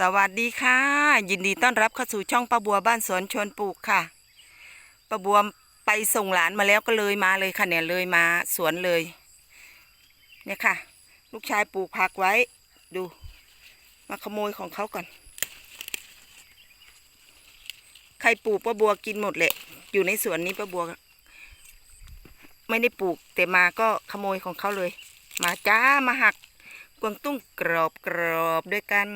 สวัสดีค่ะ ยินดีต้อนรับเข้าสู่ช่องป้าบัวบ้านสวนชวนปลูกค่ะป้าบัวไปส่งหลานมาแล้วก็เลยมาเลยค่ะเนี่ยเลยมาสวนเลย เนี่ยค่ะ ลูกชายปลูกผักไว้ ดู มาขโมยของเขาก่อน ใครปลูกป้าบัวกินหมดแหละ อยู่ในสวนนี้ป้าบัว ไม่ได้ปลูกแต่มาก็ขโมยของเขาเลย มาจ้ามาหักกวางตุ้งกรอบกรอบด้วยกัน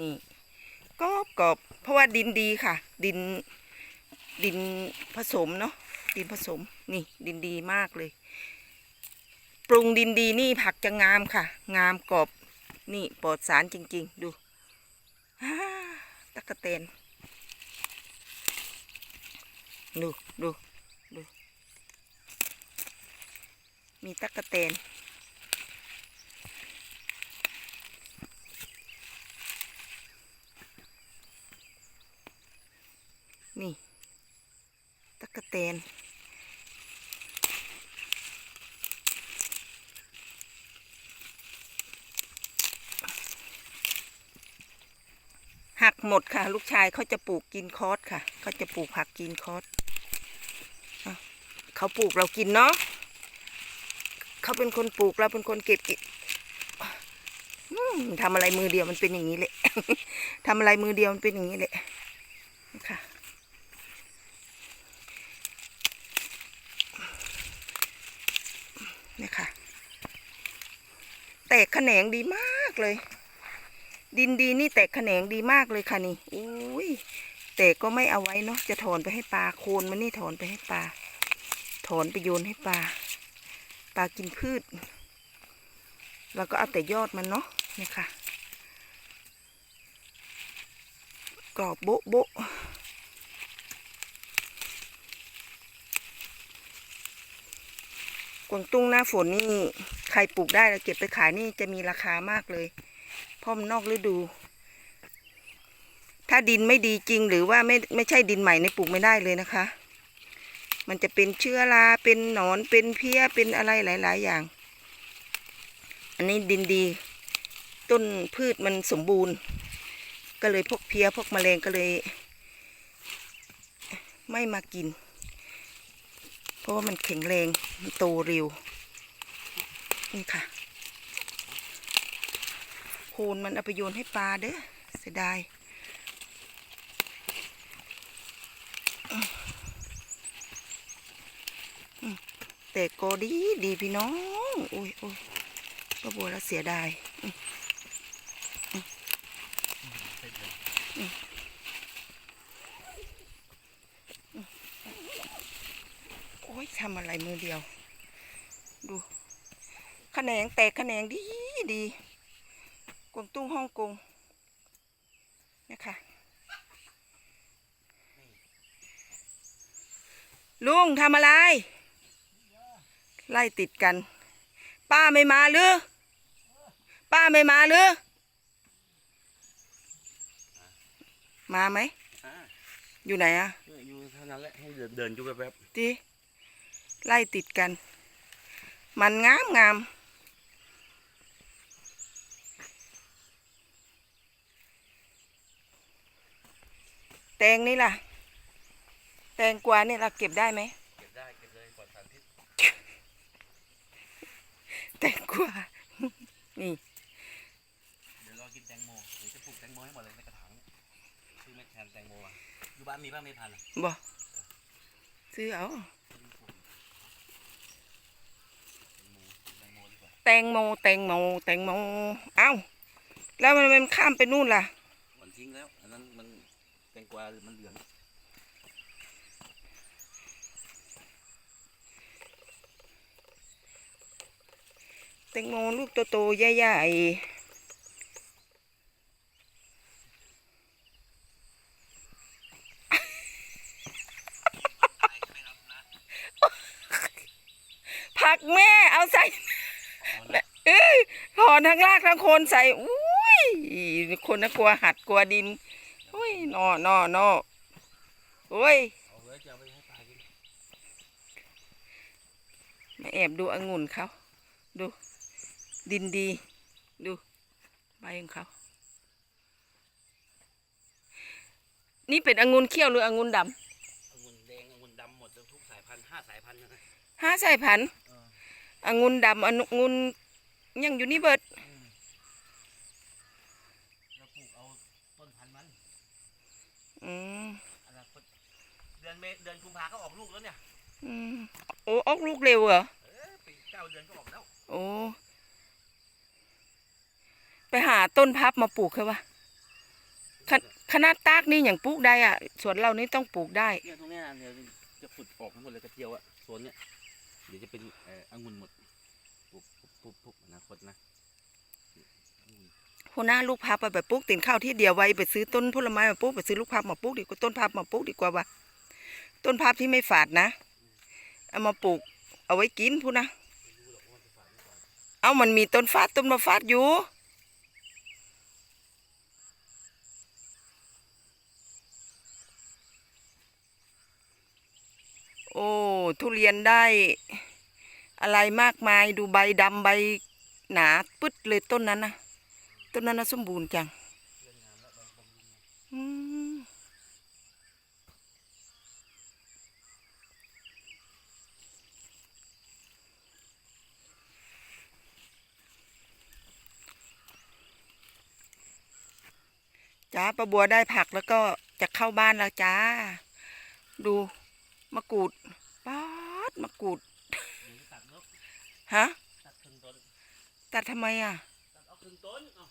นี่กรอบกรอบเพราะว่าดินดีค่ะ ดินดินผสมเนาะดินผสมนี่ดินดีมากเลย ปรุงดินดีนี่ผักจะงามค่ะ งามกรอบนี่ปลอดสารจริง ๆ ดูตะกะเตนดูดูดูมีตะกะเตน กะเตนหักหมดค่ะ ลูกชายเขาจะปลูกกินคอสค่ะเขาจะปลูกผักกินคอสเขาปลูกเรากินเนาะเขาเป็นคนปลูกเราเป็นคนเก็บกินทำอะไรมือเดียวมันเป็นอย่างนี้แหละทำอะไรมือเดียวมันเป็นอย่างนี้แหละค่ะ เนี่ค่ะ แตกแขนงดีมากเลย ดินดีนี่แตกแขนงดีมากเลยค่ะนี่อุ้ยแต่ก็ไม่เอาไว้เนาะจะถอนไปให้ปลาโคนมันนี่ถอนไปให้ปลาถอนไปโยนให้ปลาปลากินพืชแล้วก็เอาแต่ยอดมันเนาะเนี่ยค่ะกรอบโบ๊ะโบ๊ะ กวางตุ้งหน้าฝนนี่ใครปลูกได้แล้วเก็บไปขายนี่จะมีราคามากเลยเพราะมันนอกฤดู ถ้าดินไม่ดีจริงหรือว่าไม่ไม่ใช่ดินใหม่ในปลูกไม่ได้เลยนะคะ มันจะเป็นเชื้อราเป็นหนอนเป็นเพี้ยเป็นอะไรหลาย ๆ อย่าง อันนี้ดินดี ต้นพืชมันสมบูรณ์ ก็เลยพวกเพี้ยพวกแมลงก็เลย ไม่มากิน เพราะว่ามันแข็งแรงมันโตเร็ว นี่ค่ะ โคนมันเอาไปโยนให้ปลาเด้อเสียดายแต่ก็ดีดีพี่น้องโอ้ยโอ้ยป้าบัวแล้วเสียดายอืมอืมอืมอืมโอ้ยทำอะไรมือ เดียว ดูขแขนงแตกแขนงดีดีกวางตุ้งฮ่องกงนะคะลุงทำอะไร ไล่ติดกัน ป้าไม่มาหรือ ป้าไม่มาหรือ มาไหมอ่าอยู่ไหนอะเนี่ยอยู่เท่านั้นแหละให้เดินเดินอยู่แบบที ไล่ติดกัน มันงามงามแตงนี่ล่ะ แตงกวานี่เราเก็บได้ไหมเก็บได้เก็บเลยปลอดสารพิษแตงกวานี่เดี๋ยวรอกินแตงโมเดี๋ยวจะปลูกแตงโมให้หมดเลยในกระถางซื้อเม็ดแทนแตงโมอะอยู่บ้านมีบ้างไม่พันอะบ่ซื้อเอา แตงโมแตงโมดีกว่าแตงโมแตงโมเอ้า แล้วมันมันข้ามไปนู่นล่ะหวานทิ้งแล้วอันนั้นมันแตงกวามันเหลืองแตงโมลูกโตๆใหญ่ๆผักแม่เอาใส่เอ้ย ถอนทั้งรากทั้งโคนใส่อุ้ยคนน่ะกลัวหัดกลัวดินอุ้ยนอนอนอโอ้ยเอาไว้จะเอาไปให้ปลากินมาแอบดูองุ่นเขาดู ดินดี ดูใบของเขานี่เป็นองุ่นเขียวหรือองุ่นดองุ่นแดงองุ่นดำหมดทุกสายพันธุ์ห้าสายพันธุ์นะำห้าสายพันธุ์เออองุ่นดำองุ่น ยังอยู่นี่เบิดเราปลูกเอาต้นพันธุ์มันอืมอนาคตเดือนเมษเดือนกุมภาก็ออกลูกแล้วเนี่ยอืมโอ้ออกลูกเร็วเหรอเออปีเก้าเดือนก็ออกแล้วโอ้ไปหาต้นพับมาปลูกเถอะวะขนขนาดตากนี่อย่างปลูกได้อะสวนเรานี่ต้องปลูกได้เนี่ยตรงเนี้ยเดี๋ยวจะขุดออกทั้งหมดเลยกระเทียวอะโซนเนี้ยเดี๋ยวจะเป็นเอ่อองุ่นหมด ปลูกปลูกปลูกปลูกอนาคตนะองุ่นหัวหน้าลูกพับไปแบบปลูกตินข้าวที่เดียวไว้ไปซื้อต้นผลไม้มาปลูกไปซื้อลูกพับมาปลูกดีกว่าต้นพับมาปลูกดีกว่าวะต้นพับที่ไม่ฝาดนะเอามาปลูก เอาไว้กินพูดนะเอามันมีต้นฟาดต้นมาฟาดอยู่โอ้ ทุเรียนได้ อะไรมากมายดูใบดำใบหนาปึ๊ดเลยต้นนั้นนะต้นนั้นนะสมบูรณ์จังจ้าประบัวได้ผักแล้วก็จะเข้าบ้านแล้วจ้า ดูมะกรูดป๊าดมะกรูด เดี๋ยวจะตัดเนก ฮะ ตัดครึ่งต้น ตัดทำไมอะ ตัดเอาครึ่งต้นเอา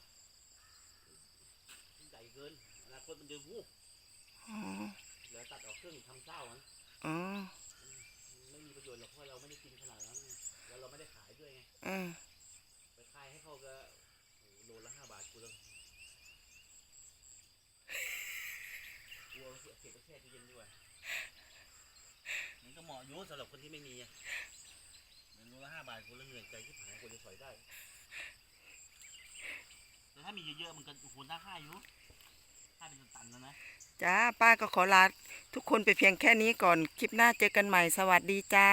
ใหญ่เกินอนาคตมันเดือดวูบอ๋อเดี๋ยวตัดออกครึ่งทำเศร้ามันอ๋อ ไม่มีประโยชน์หรอกเพราะเราไม่ได้กินขนาดนั้นไงแล้วเราไม่ได้ขายด้วยไงอืมไปขายให้เขาก็โอ้โหโลละห้าบาทกูแล้วกลัวเก็บไปแช่ตู้เย็นดีกว่ามันก็เหมาะอยู่สำหรับคนที่ไม่มีอะ เงินโลละห้าบาทกูละเหนื่อยใจที่หายกูจะสอยได้แต่ถ้ามีเยอะๆมันก็โอ้โหน่าค่าอยู่ค่าเป็นตันแล้วนะจ้าป้าก็ขอลาทุกคนไปเพียงแค่นี้ก่อนคลิปหน้าเจอกันใหม่สวัสดีจ้า